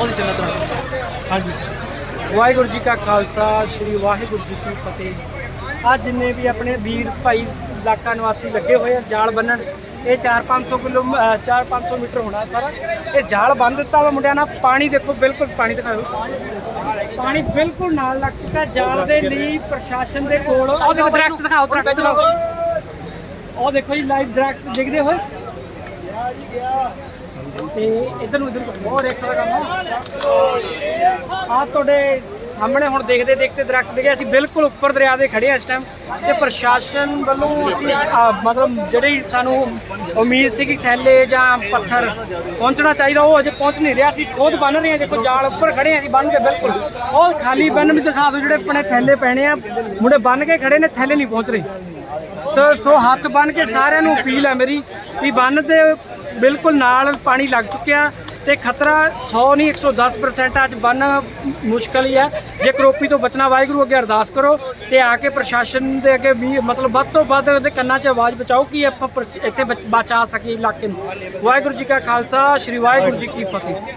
ਉਹਦੇ ਤੇ ਨਜ਼ਰ ਰੱਖੋ ਹਾਂਜੀ। ਵਾਹਿਗੁਰੂ ਜੀ ਕਾ ਖਾਲਸਾ ਸ੍ਰੀ ਵਾਹਿਗੁਰੂ ਜੀ ਕੀ ਫਤਿਹ। ਅੱਜ ਜਿੰਨੇ ਵੀ ਆਪਣੇ ਵੀਰ ਭਾਈ ਇਲਾਕਾ ਨਿਵਾਸੀ ਲੱਗੇ ਹੋਏ ਆ ਜਾਲ ਬੰਨਣ ਇਹ 4-500 ਕਿਲੋ 4-500 ਮੀਟਰ ਹੋਣਾ ਸਾਰਾ ਇਹ ਜਾਲ ਬੰਨ ਦਿੱਤਾ ਵਾ ਮੁੰਡਿਆਂ ਨਾਲ। ਪਾਣੀ ਦੇਖੋ ਬਿਲਕੁਲ ਪਾਣੀ ਦਿਖਾਓ। ਪਾਣੀ ਬਿਲਕੁਲ ਨਾਲ ਲੱਗ ਚੁੱਕਾ ਜਾਲ ਦੇ ਲਈ ਪ੍ਰਸ਼ਾਸਨ ਦੇ ਕੋਲ। ਉਹ ਦੇਖੋ ਦਰਖਤ ਦਿਖਾਓ ਦਰਖਤ ਦਿਖਾਓ। ਉਹ ਦੇਖੋ ਜੀ ਲਾਈਵ ਦਰਖਤ ਦਿਖਦੇ ਹੋਏ। ਤੇ ਇਧਰ ਨੂੰ ਇਧਰ ਨੂੰ ਉਹ ਦੇਖ ਸਕਦਾ ਆ। ਤੁਹਾਡੇ ਸਾਹਮਣੇ ਹੁਣ ਦੇਖਦੇ ਦੇਖਦੇ ਦਰਖਤ ਗਏ ਅਸੀਂ ਬਿਲਕੁਲ ਉੱਪਰ ਦਰਿਆ ਦੇ ਖੜੇ ਆ ਇਸ ਟਾਈਮ ਤੇ ਪ੍ਰਸ਼ਾਸਨ ਵੱਲੋਂ ਅਸੀਂ ਮਤਲਬ ਜਿਹੜੀ ਸਾਨੂੰ ਉਮੀਦ ਸੀ ਕਿ ਥੈਲੇ ਜਾਂ ਪੱਥਰ ਪਹੁੰਚਣਾ ਚਾਹੀਦਾ, ਉਹ ਅਜੇ ਪਹੁੰਚ ਨਹੀਂ ਰਿਹਾ। ਅਸੀਂ ਖੁਦ ਬੰਨ ਰਹੇ ਹਾਂ। ਦੇਖੋ, ਜਾਲ ਉੱਪਰ ਖੜੇ ਆ ਅਸੀਂ ਬੰਨ ਕੇ ਬਿਲਕੁਲ। ਉਹ ਖਾਲੀ ਬੰਨ ਵੀ ਦਿਖਾ ਦਿਓ ਜਿਹੜੇ ਆਪਣੇ ਥੈਲੇ ਪੈਣੇ ਆ। ਮੁੰਡੇ ਬੰਨ ਕੇ ਖੜੇ ਨੇ, ਥੈਲੇ ਨਹੀਂ ਪਹੁੰਚ ਰਹੇ। ਤੇ ਸੋ ਹੱਥ ਬੰਨ ਕੇ ਸਾਰਿਆਂ ਨੂੰ ਅਪੀਲ ਹੈ ਮੇਰੀ ਵੀ ਬੰਨ ਦੇ ਬਿਲਕੁਲ ਨਾਲ ਪਾਣੀ ਲੱਗ ਚੁੱਕਿਆ ਤੇ ਖਤਰਾ 100 ਨਹੀਂ 110% ਅੱਜ ਬੰਨ ਮੁਸ਼ਕਲ ਹੀ ਹੈ। ਜੇ ਕਰੋਪੀ ਤੋਂ ਬਚਣਾ, ਵਾਹਿਗੁਰੂ ਅੱਗੇ ਅਰਦਾਸ ਕਰੋ ਤੇ ਆ ਕੇ ਪ੍ਰਸ਼ਾਸਨ ਦੇ ਅੱਗੇ ਵੀ ਮਤਲਬ ਵੱਧ ਤੋਂ ਵੱਧ ਉਹਦੇ ਕੰਨਾਂ 'ਚ ਆਵਾਜ਼ ਬਚਾਓ ਕਿ ਆਪਾਂ ਪਰ- ਇੱਥੇ ਬਚ- ਬਚਾ ਸਕੀਏ ਇਲਾਕੇ ਨੂੰ। ਵਾਹਿਗੁਰੂ ਜੀ ਕਾ ਖਾਲਸਾ, ਸ੍ਰੀ ਵਾਹਿਗੁਰੂ ਜੀ ਕੀ ਫਤਿਹ।